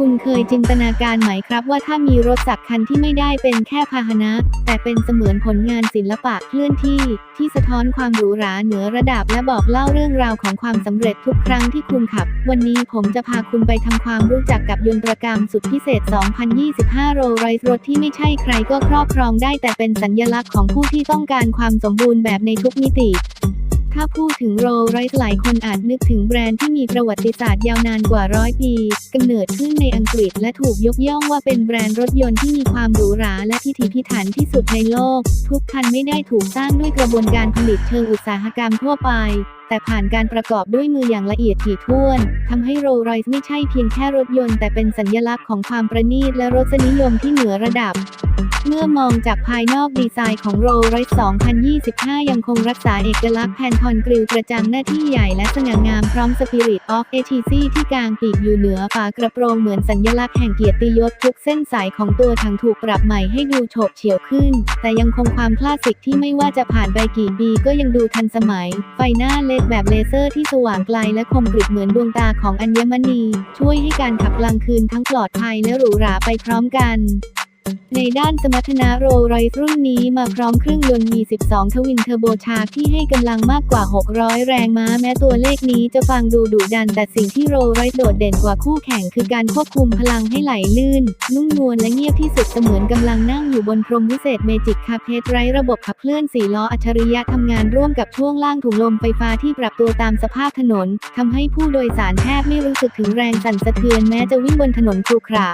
คุณเคยจินตนาการไหมครับว่าถ้ามีรถสักคันที่ไม่ได้เป็นแค่พาหนะ แต่เป็นเสมือนผลงานศิลปะเคลื่อนที่ ที่สะท้อนความหรูหราเหนือระดับและบอกเล่าเรื่องราวของความสำเร็จทุกครั้งที่คุณขับ วันนี้ผมจะพาคุณไปทำความรู้จักกับยนตรกรรมสุดพิเศษ 2025 โรลไรส์รถที่ไม่ใช่ใครก็ครอบครองได้แต่เป็นสัญลักษณ์ของผู้ที่ต้องการความสมบูรณ์แบบในทุกมิติ ถ้าพูดถึงโรลไรส์หลายคนอาจนึกถึงแบรนด์ที่มีประวัติศาสตร์ยาวนานกว่าร้อยปีกำเนิดขึ้นในอังกฤษและถูกยกย่องว่าเป็นแบรนด์รถยนต์ที่มีความหรูหราและพิถีพิถันที่สุดในโลก ทุกคันไม่ได้ถูกสร้างด้วยกระบวนการผลิตเชิงอุตสาหกรรมทั่วไปแต่ผ่านการประกอบด้วยมืออย่างละเอียดถี่ถ้วนทำให้โรลไรส์ไม่ใช่เพียงแค่รถยนต์แต่เป็นสัญลักษณ์ของความประณีตและรสนิยมที่เหนือระดับ เมื่อมองจากภายนอกดีไซน์ของโรลไรส์2025 ยังคงรักษาเอกลักษณ์แผ่นทอนกริลกระจังหน้าที่ใหญ่และสง่างามพร้อมสปิริตออฟเอทีซีที่กลางปีกอยู่เหนือฝากระโปรงเหมือนสัญลักษณ์แห่งเกียรติยศทุกเส้นสายของตัวถังถูกปรับใหม่ให้ดูโฉบเฉี่ยวขึ้น แต่ยังคงความคลาสสิกที่ไม่ว่าจะผ่านไปกี่ปีก็ยังดูทันสมัย ไฟหน้าเลดแบบเลเซอร์ที่สว่างไกลและคมกริบเหมือนดวงตาของอัญมณี ช่วยให้การขับกลางคืนทั้งปลอดภัยและหรูหราไปพร้อมกัน ในด้านสมรรถนะโรลไรส์รุ่นนี้มาพร้อมเครื่องยนต์มี 12 ทวินเทอร์โบชาร์ที่ให้กำลังมากกว่า 600 แรงม้า แม้ตัวเลขนี้จะฟังดูดุดัน แต่สิ่งที่โรลไรส์โดดเด่นกว่าคู่แข่งคือการควบคุมพลังให้ไหลลื่น นุ่มนวลและเงียบที่สุดเสมือนกำลังนั่งอยู่บนพรมวิเศษเมจิกคาเพทไร้ระบบขับเคลื่อนสี่ล้ออัจฉริยะทำงานร่วมกับช่วงล่างถุงลมไฟฟ้าที่ปรับตัวตามสภาพถนนทำให้ผู้โดยสารแทบไม่รู้สึกถึงแรงสั่นสะเทือนแม้จะวิ่งบนถนนครุขระ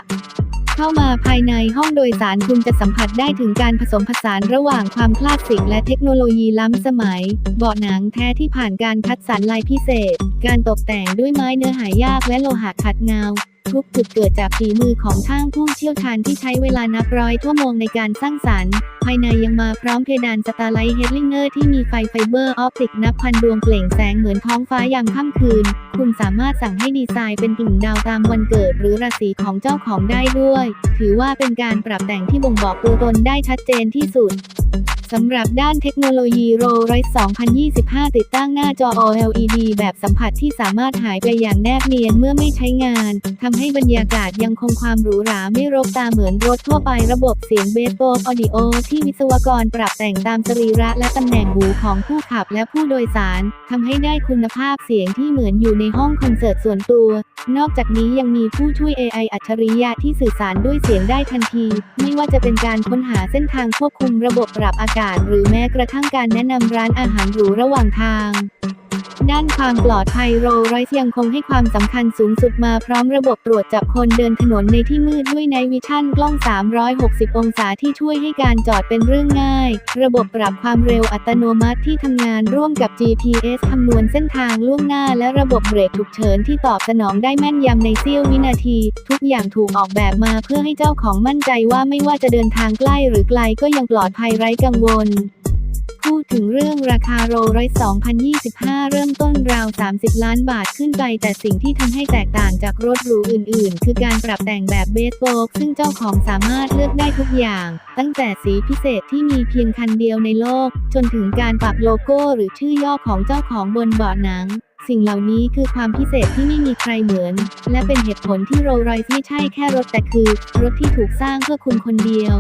เข้ามาภายในห้องโดยสารคุณจะสัมผัสได้ถึงการผสมผสานระหว่างความคลาสสิกและเทคโนโลยีล้ำสมัย เบาะหนังแท้ที่ผ่านการคัดสรรลายพิเศษ การตกแต่งด้วยไม้เนื้อหายากและโลหะขัดเงา ทุกจุดเกิดจากฝีมือของช่างผู้เชี่ยวชาญที่ใช้เวลานับร้อยชั่วโมงในการสร้างสรรค์ ภายในยังมาพร้อมเพดานสตาร์ไลท์เฮดลิงเนอร์ที่มีไฟไฟเบอร์ออปติกนับพันดวงเปล่งแสงเหมือนท้องฟ้ายามค่ำคืน คุณสามารถสั่งให้ดีไซน์เป็นกลุ่มดาวตามวันเกิดหรือราศีของเจ้าของได้ด้วย ถือว่าเป็นการปรับแต่งที่บ่งบอกตัวตนได้ชัดเจนที่สุด สำหรับด้านเทคโนโลยีโรไรส์2025 ติดตั้งหน้าจอ OLED แบบสัมผัสที่สามารถหายไปอย่างแนบเนียนเมื่อไม่ใช้งาน ทำให้บรรยากาศยังคงความหรูหราไม่รกตาเหมือนรถทั่วไประบบเสียงเบสโ o ออดิโอที่วิศวกรปรับแต่งตามสรีระและตำแหน่งหูของผู้ขับและผู้โดยสาร ทำให้ได้คุณภาพเสียงที่เหมือนอยู่ในห้องคอนเสิร์ตส่วนตัว นอกจากนี้ยังมีผู้ช่วย AI อัจฉริยะที่สื่อสารด้วยเสียงได้ทันที ไม่ว่าจะเป็นการค้นหาเส้นทางควบคุมระบบปรับอากาศหรือแม้กระทั่งการแนะนำร้านอาหารหรูระหว่างทาง ด้านความปลอดภัยโรลไรส์ยังคงให้ความสำคัญสูงสุดมาพร้อมระบบตรวจจับคนเดินถนนในที่มืดด้วยไนวิชั่นกล้อง 360 องศาที่ช่วยให้การจอดเป็นเรื่องง่าย ระบบปรับความเร็วอัตโนมัติที่ทำงานร่วมกับ GPS คำนวณเส้นทางล่วงหน้า และระบบเบรกฉุกเฉินที่ตอบสนองได้แม่นยำในเสี้ยววินาที ทุกอย่างถูกออกแบบมาเพื่อให้เจ้าของมั่นใจว่าไม่ว่าจะเดินทางใกล้หรือไกลก็ยังปลอดภัยไร้กังวล พูดถึงเรื่องราคาโรลไรส์2025 เริ่มต้นราว 30 ล้านบาทขึ้นไป แต่สิ่งที่ทำให้แตกต่างจากรถหรูอื่นๆ คือการปรับแต่งแบบเบสโ o กซึ่งเจ้าของสามารถเลือกได้ทุกอย่าง ตั้งแต่สีพิเศษที่มีเพียงคันเดียวในโลก จนถึงการปรับโลโก้หรือชื่อย่อของเจ้าของบนเบาะหนังสิ่งเหล่านี้คือความพิเศษที่ไม่มีใครเหมือน และเป็นเหตุผลที่โรลไรส์ไม่ใช่แค่รถแต่คือ รถที่ถูกสร้างเพื่อคุณคนเดียว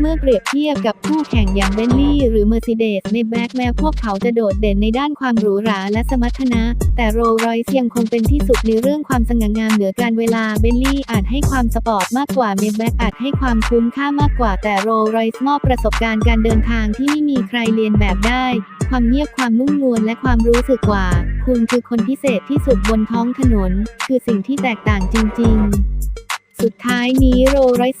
เมื่อเปรียบเทียบกับคู่แข่งอย่างเบนลี่หรือ Mercedes ในแบ็กแม้พวกเขาจะโดดเด่นในด้านความหรูหราและสมรรถนะ แต่โรลไรส์ยังคงเป็นที่สุดในเรื่องความสง่างามเหนือการเวลาเบนลี่อาจให้ความสปอร์ตมากกว่าเมแบ็กอาจให้ความคุ้มค่ามากกว่าแต่โรลไรส์มอบประสบการณ์การเดินทางที่ไม่มีใครเรียนแบบได้ ความเงียบความนุ่มนวลและความรู้สึกว่า คุณคือคนพิเศษที่สุดบนท้องถนน คือสิ่งที่แตกต่างจริง ๆ สุดท้ายนี้โรลรส์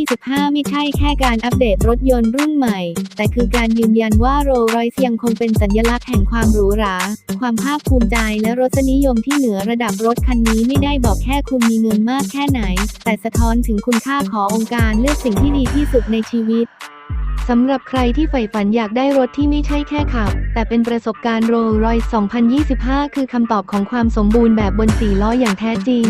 2025 ไม่ใช่แค่การอัปเดตรถยนต์รุ่นใหม่ แต่คือการยืนยันว่าโรลรส์ยังคงเป็นสัญลักษณ์แห่งความหรูหรา ความภาคภูมิใจและรสนิยมที่เหนือระดับรถคันนี้ไม่ได้บอกแค่คุณมีเงินมากแค่ไหน แต่สะท้อนถึงคุณค่าขององค์การเลือกสิ่งที่ดีที่สุดในชีวิตสำหรับใครที่ใฝ่ฝันอยากได้รถที่ไม่ใช่แค่ขับ แต่เป็นประสบการณ์โรลรส์2025 คือคำตอบของความสมบูรณ์แบบบนสี่ล้ออย่างแท้จริง